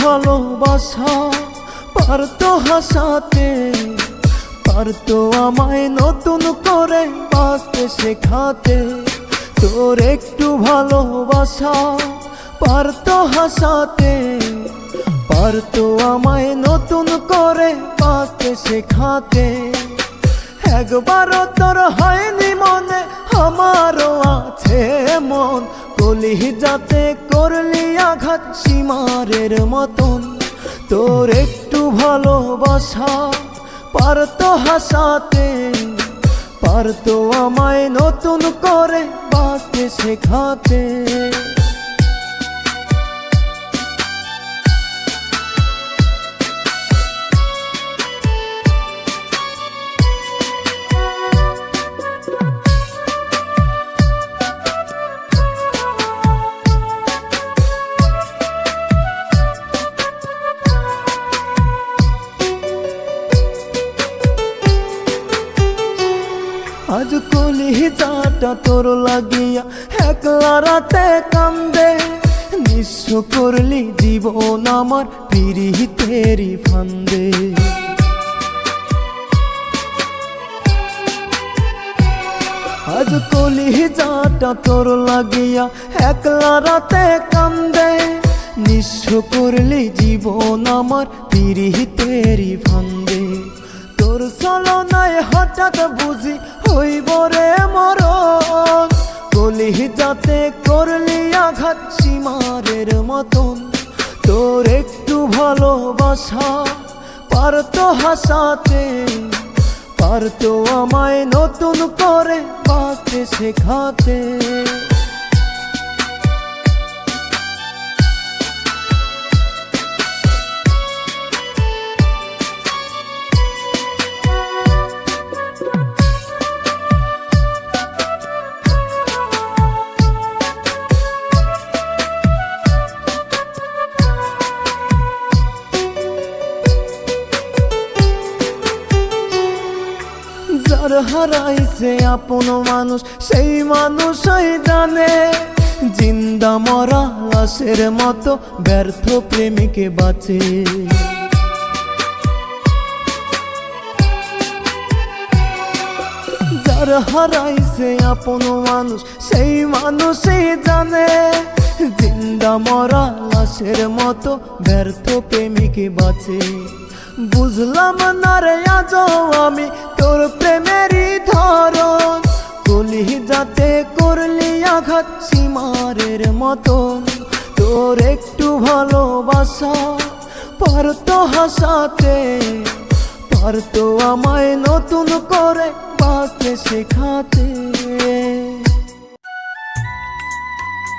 ভালোবাসা পারতো হাসাতে পারতো আমায় নতুন করে বাঁচতে শেখাতে। তোর একটু ভালোবাসা পারতো হাসাতে পারতো আমায় নতুন করে বাঁচতে শেখাতে। একবারও তোর হয়নি মনে, আমারও আছে মন কলি যাতে করলি আঘাত সীমারের মতন। তোর একটু ভালোবাসা পারতো হাসাতে, পারতো আমায় নতুন করে বাঁচতে শেখাতে। চাটা তোর লাগিয়া একলা রাতে কান্দে। নিঃস্ব করলি জীবন আমার পিরিতেরি ফান্দে। আজ কলি চাটা তোর লাগিয়া একলা রাতে কান্দে। নিঃস্ব করলি জীবন আমার পিরিতেরি ফান্দে। তোর চলনায় হঠাৎ বুঝি কলি যাতে করলি আঘাত সীমারের মতন। তোর একটু ভালোবাসা পারতো হাসাতে, পারতো আমায় নতুন করে পাতে শেখাতে। যার হারাইছে আপন মানুষ, সেই মানুষই জানে। জিন্দা মরা লাশের মতো ব্যর্থ প্রেমিকে বাঁচে। যার হারাইছে আপন মানুষ, সেই মানুষই জানে। জিন্দা মরা লাশের মতো ব্যর্থ প্রেমিকে বাঁচে। বুঝলাম না রে আজও আমি তোর প্রেমেরই আঘাত সীমারের মতন তোর একটু ভালোবাসা পারতো হাসাতে পারতো আমায় নতুন করে বাঁচতে শেখাতে।